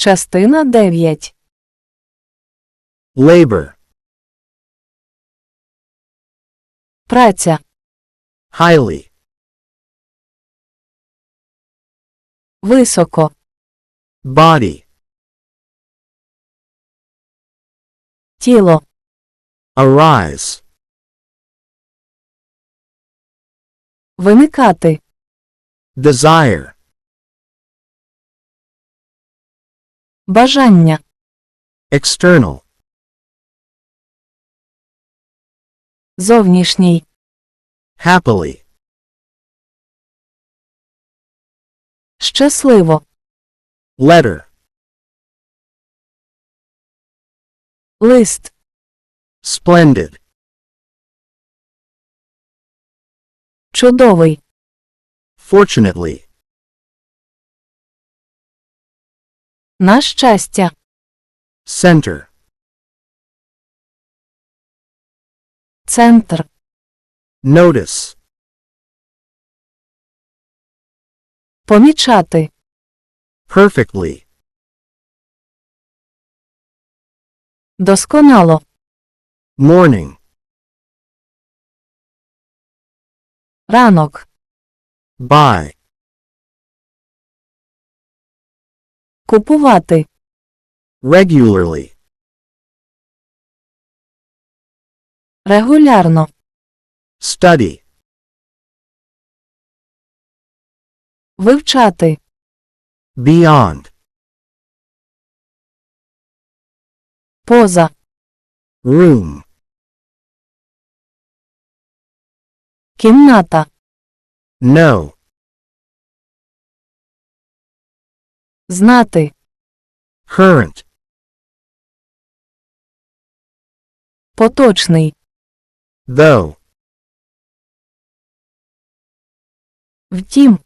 Частина 9. labor, Праця. highly, Високо. body, Тіло. arise, Виникати. desire, Бажання. external, Зовнішній. happily, Щасливо. letter, Лист. splendid, Чудовий. fortunately, На щастя. center, Центр. notice, Помічати. perfectly, Досконало. morning, Ранок. buy, Купувати. regularly, Регулярно. study, Вивчати. beyond, Поза. room, Кімната. know, Знати. current, Поточний. though, Втім.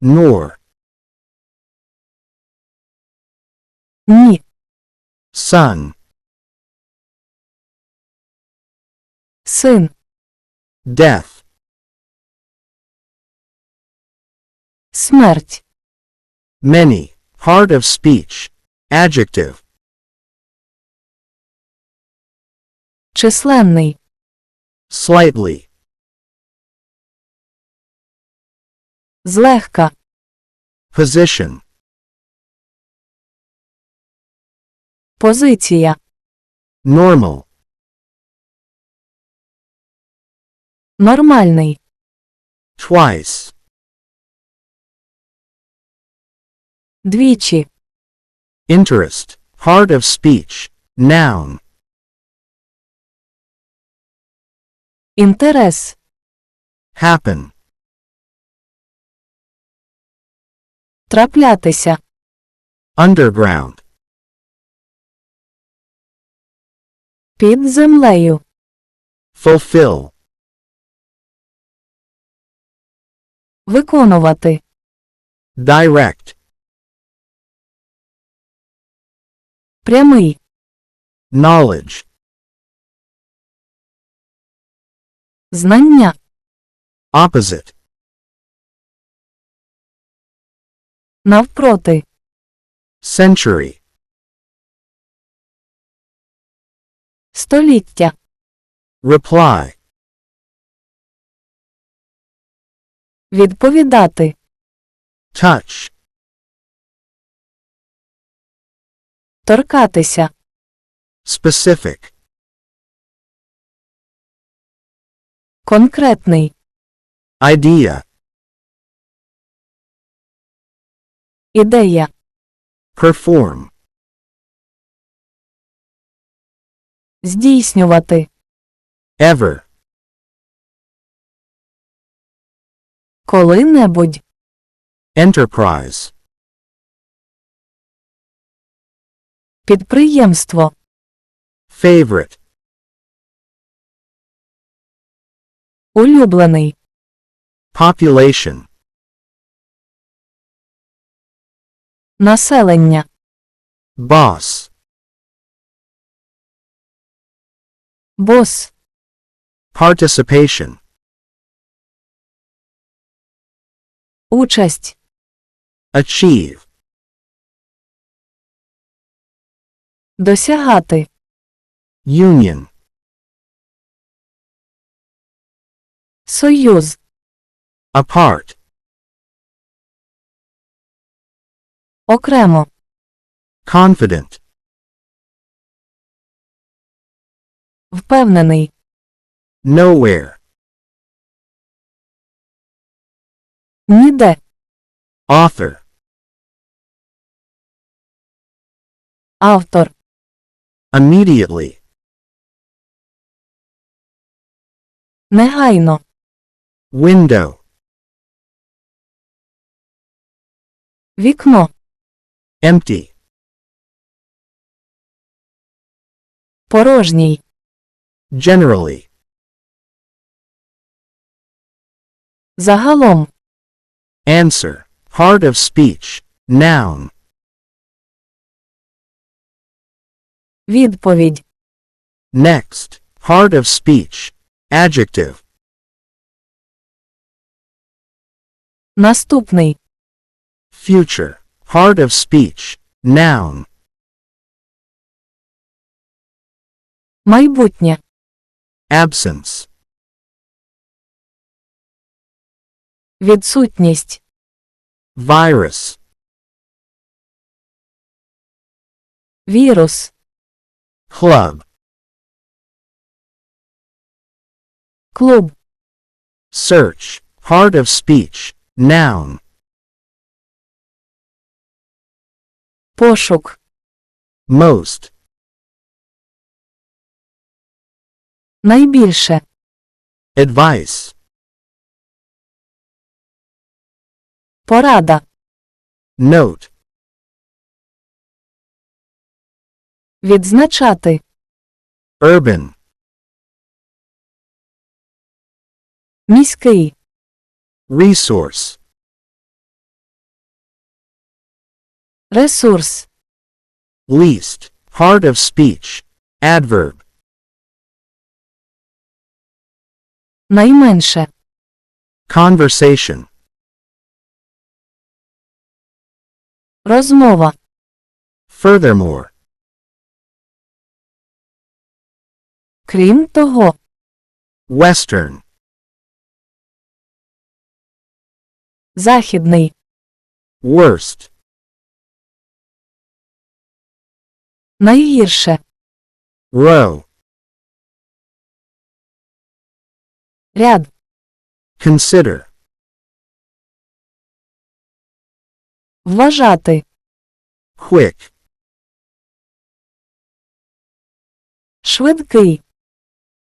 nor, Ні. son, Син. death, Смерть. many, part of speech, adjective, Численний. slightly, Злегка. position, Позиція. normal, Нормальний. twice, Двічі. interest, part of speech, noun, Інтерес. happen, Траплятися. underground, Під землею. fulfill, Виконувати. direct, Прямий. knowledge, Знання. opposite, Навпроти. century, Століття. reply, Відповідати. touch, Торкатися. specific, Конкретний. idea, Ідея. perform, Здійснювати. ever, Коли-небудь. enterprise, Підприємство. favorite, Улюблений. population, Населення. boss, Бос. participation, Участь. achieve, Досягати. Union. Союз. Apart. Окремо. Confident. Впевнений. Nowhere. Ніде. Author. Автор. Immediately. Негайно. Window. Вікно. Empty. Порожній. Generally. Загалом. Answer. Heart of speech. Noun. Відповідь. Next. Heart of speech. Adjective. Наступний. Future. Heart of speech. Noun. Майбутнє. Absence. Відсутність. Virus. Вірус. Club. Клуб. Search. Heart of speech. Noun. Пошук. Most. Найбільше. Advice. Порада. Note. Відзначати. Urban. Міський. Resource. Ресурс. Least. Heart of speech. Adverb. Найменше. Conversation. Розмова. Furthermore. Крім того. Western. Західний. Worst. Найгірше. Row. Ряд. Consider. Вважати. Quick. Швидкий.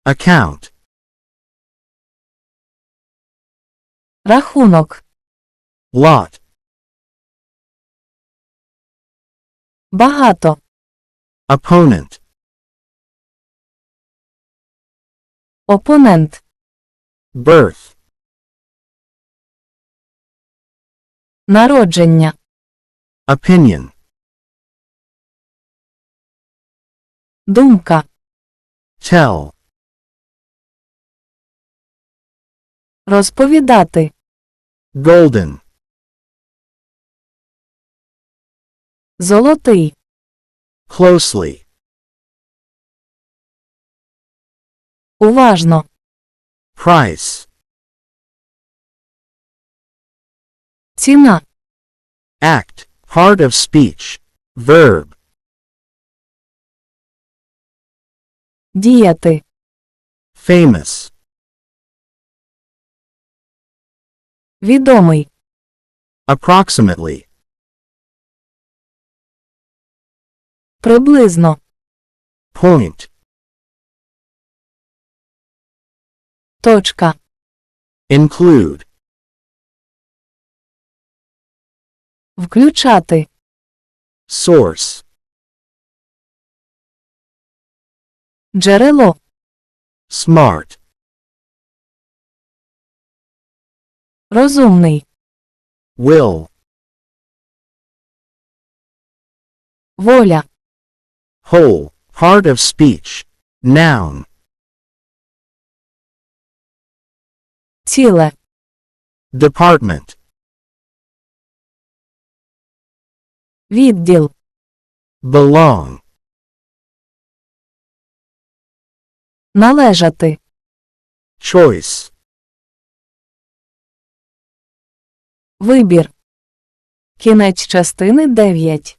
Account. Рахунок. Lot. Багато. Opponent. Опонент. Birth. Народження. Opinion. Думка. Tell. Розповідати. Golden. Золотий. Closely. Уважно. Price. Ціна. Act. Heart of speech. Verb. Діяти. Famous. Відомий. Approximately. Приблизно. Point. Точка. Include. Включати. Source. Джерело. Smart. Розумний. Will. Воля. Whole. Heart of speech. Noun. Ціле. Department. Відділ. Belong. Належати. Choice. Вибір. Кінець частини 9.